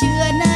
chưa nơi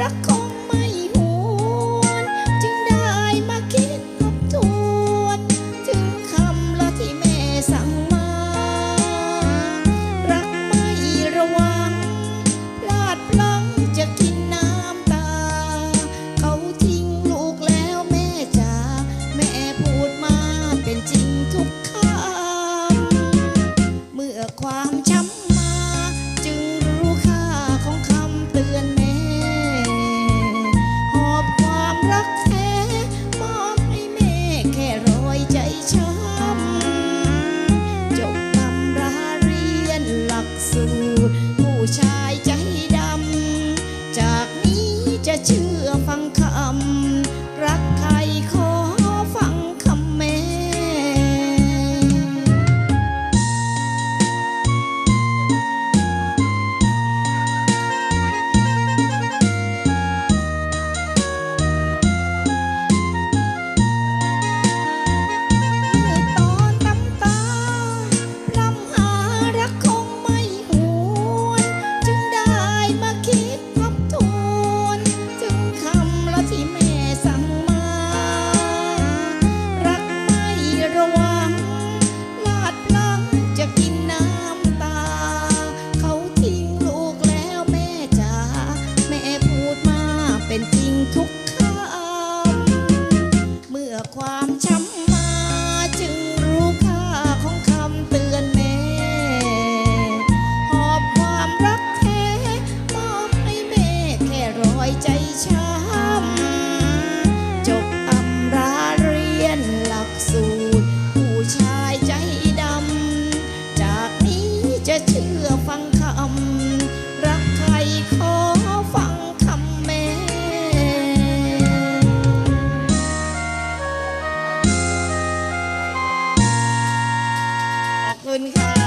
para con ฟังคำ จะเชื่อฟังคำ รักใครขอฟังคำแม่ ขอบคุณค่ะ